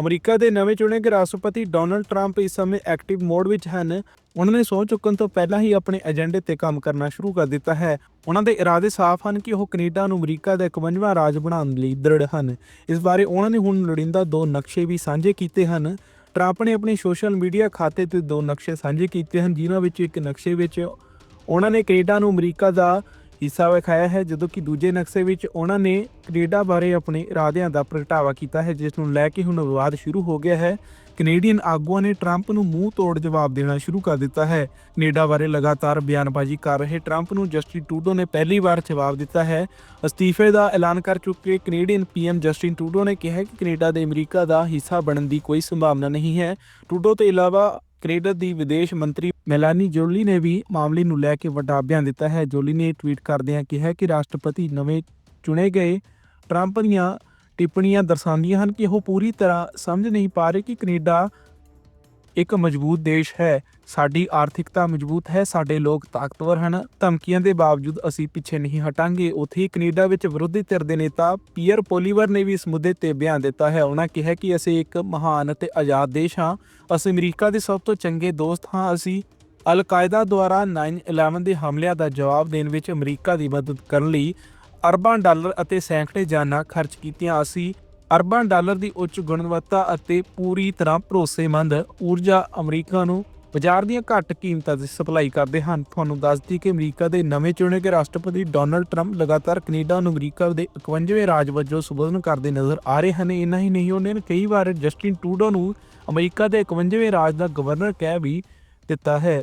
America ਦੇ ਨਵੇਂ ਚੁਣੇ ਗਏ ਰਾਸ਼ਟਰਪਤੀ ਡੋਨਲਡ ਟਰੰਪ ਇਸ ਸਮੇਂ ਐਕਟਿਵ ਮੋਡ ਵਿੱਚ ਹਨ। ਉਹਨਾਂ ਨੇ ਸਹੁੰ ਚੁੱਕਣ ਤੋਂ ਪਹਿਲਾਂ ਹੀ ਆਪਣੇ ਏਜੰਡੇ ਤੇ ਕੰਮ ਕਰਨਾ ਸ਼ੁਰੂ ਕਰ ਦਿੱਤਾ ਹੈ। ਉਹਨਾਂ ਦੇ ਇਰਾਦੇ ਸਾਫ਼ ਹਨ ਕਿ ਉਹ ਕੈਨੇਡਾ ਨੂੰ ਅਮਰੀਕਾ ਦਾ 51ਵਾਂ ਰਾਜ ਬਣਾਉਣ ਲਈ ਦ੍ਰਿੜ ਹਨ। ਇਸ ਬਾਰੇ ਉਹਨਾਂ ਨੇ ਹੁਣ ਲੋੜੀਂਦਾ ਦੋ ਨਕਸ਼ੇ ਵੀ ਸਾਂਝੇ ਕੀਤੇ ਹਨ। ਟਰੰਪ ਨੇ ਆਪਣੇ ਸੋਸ਼ਲ ਮੀਡੀਆ ਖਾਤੇ ਤੇ ਦੋ ਨਕਸ਼ੇ ਸਾਂਝੇ ਕੀਤੇ ਹਨ, ਜਿਨ੍ਹਾਂ ਵਿੱਚ ਇੱਕ ਨਕਸ਼ੇ ਵਿੱਚ ਉਹਨਾਂ ਨੇ ਕੈਨੇਡਾ ਨੂੰ ਅਮਰੀਕਾ ਦਾ ਹਿੱਸਾ ਵਿਖਾਇਆ ਹੈ, ਜਦੋਂ ਕਿ ਦੂਜੇ ਨਕਸ਼ੇ ਵਿੱਚ ਉਹਨਾਂ ਨੇ ਕੈਨੇਡਾ ਬਾਰੇ ਆਪਣੇ ਇਰਾਦਿਆਂ ਦਾ ਪ੍ਰਗਟਾਵਾ ਕੀਤਾ ਹੈ, ਜਿਸ ਨੂੰ ਲੈ ਕੇ ਹੁਣ ਵਿਵਾਦ ਸ਼ੁਰੂ ਹੋ ਗਿਆ ਹੈ। ਕੈਨੇਡੀਅਨ ਆਗੂਆਂ ਨੇ ਟਰੰਪ ਨੂੰ ਮੂੰਹ ਤੋੜ ਜਵਾਬ ਦੇਣਾ ਸ਼ੁਰੂ ਕਰ ਦਿੱਤਾ ਹੈ। ਕੈਨੇਡਾ ਬਾਰੇ ਲਗਾਤਾਰ ਬਿਆਨਬਾਜ਼ੀ ਕਰ ਰਹੇ ਟਰੰਪ ਨੂੰ ਜਸਟਿਨ ਟੂਡੋ ਨੇ ਪਹਿਲੀ ਵਾਰ ਜਵਾਬ ਦਿੱਤਾ ਹੈ। ਅਸਤੀਫੇ ਦਾ ਐਲਾਨ ਕਰ ਚੁੱਕੇ ਕੈਨੇਡੀਅਨ ਪੀਐਮ ਜਸਟਿਨ ਟੂਡੋ ਨੇ ਕਿਹਾ ਕਿ ਕੈਨੇਡਾ ਦੇ ਅਮਰੀਕਾ ਦਾ ਹਿੱਸਾ ਬਣਨ ਦੀ ਕੋਈ ਸੰਭਾਵਨਾ ਨਹੀਂ ਹੈ। ਟੂਡੋ ਤੋਂ ਇਲਾਵਾ ਕੈਨੇਡਾ ਦੀ ਵਿਦੇਸ਼ ਮੰਤਰੀ ਮੈਲਾਨੀ ਜੋਲੀ ਨੇ ਵੀ ਮਾਮਲੇ ਨੂੰ ਲੈ ਕੇ ਵੱਡਾ ਬਿਆਨ ਦਿੱਤਾ ਹੈ। ਜੋਲੀ ਨੇ ਟਵੀਟ ਕਰਦਿਆਂ ਕਿਹਾ ਕਿ ਰਾਸ਼ਟਰਪਤੀ ਨਵੇਂ ਚੁਣੇ ਗਏ ਟਰੰਪ ਦੀਆਂ ਟਿੱਪਣੀਆਂ ਦਰਸਾਉਂਦੀਆਂ ਹਨ ਕਿ ਉਹ ਪੂਰੀ ਤਰ੍ਹਾਂ ਸਮਝ ਨਹੀਂ ਪਾ ਰਹੇ ਕਿ ਕੈਨੇਡਾ ਇੱਕ ਮਜ਼ਬੂਤ ਦੇਸ਼ ਹੈ, ਸਾਡੀ ਆਰਥਿਕਤਾ ਮਜ਼ਬੂਤ ਹੈ, ਸਾਡੇ ਲੋਕ ਤਾਕਤਵਰ ਹਨ। ਧਮਕੀਆਂ ਦੇ ਬਾਵਜੂਦ ਅਸੀਂ ਪਿੱਛੇ ਨਹੀਂ ਹਟਾਂਗੇ। ਉੱਥੇ ਹੀ ਕੈਨੇਡਾ ਵਿੱਚ ਵਿਰੋਧੀ ਧਿਰ ਦੇ ਨੇਤਾ ਪੀਅਰ ਪੋਲੀਵਰ ਨੇ ਵੀ ਇਸ ਮੁੱਦੇ ਤੇ ਬਿਆਨ ਦਿੱਤਾ ਹੈ। ਉਹਨਾਂ ਕਿਹਾ ਕਿ ਅਸੀਂ ਇੱਕ ਮਹਾਨ ਅਤੇ ਆਜ਼ਾਦ ਦੇਸ਼ ਹਾਂ। ਅਸੀਂ ਅਮਰੀਕਾ ਦੇ ਸਭ ਤੋਂ ਚੰਗੇ ਦੋਸਤ ਹਾਂ। ਅਸੀਂ ਅਲ-ਕਾਇਦਾ ਦੁਆਰਾ 9/11 ਦੇ ਹਮਲਿਆਂ ਦਾ ਜਵਾਬ ਦੇਣ ਵਿੱਚ ਅਮਰੀਕਾ ਦੀ ਮਦਦ ਕਰਨ ਲਈ ਅਰਬਾਂ ਡਾਲਰ ਅਤੇ ਸੈਂਕੜੇ ਜਾਨਾਂ ਖਰਚ ਕੀਤੀਆਂ। ਅਸੀਂ ਅਰਬਾਂ ਡਾਲਰ ਦੀ ਉੱਚ ਗੁਣਵੱਤਾ ਅਤੇ ਪੂਰੀ ਤਰ੍ਹਾਂ ਭਰੋਸੇਮੰਦ ਊਰਜਾ ਅਮਰੀਕਾ ਨੂੰ ਬਾਜ਼ਾਰ ਦੀਆਂ ਘੱਟ ਕੀਮਤਾਂ ਤੇ ਸਪਲਾਈ ਕਰਦੇ ਹਨ। ਤੁਹਾਨੂੰ ਦੱਸ ਦਈਏ ਕਿ ਅਮਰੀਕਾ ਦੇ ਨਵੇਂ ਚੁਣੇ ਗਏ ਰਾਸ਼ਟਰਪਤੀ ਡੋਨਲਡ ਟਰੰਪ ਲਗਾਤਾਰ ਕੈਨੇਡਾ ਨੂੰ ਅਮਰੀਕਾ ਦੇ 51ਵੇਂ ਰਾਜ ਵਜੋਂ ਸੰਬੋਧਨ ਕਰਦੇ ਨਜ਼ਰ ਆ ਰਹੇ ਹਨ। ਇੰਨਾ ਹੀ ਨਹੀਂ, ਉਹਨਾਂ ਨੇ ਕਈ ਵਾਰ ਜਸਟਿਨ ਟੂਡੋ ਨੂੰ ਅਮਰੀਕਾ ਦੇ 51ਵੇਂ ਰਾਜ ਦਾ ਗਵਰਨਰ ਕਹਿ ਵੀ ਦਿੱਤਾ ਹੈ।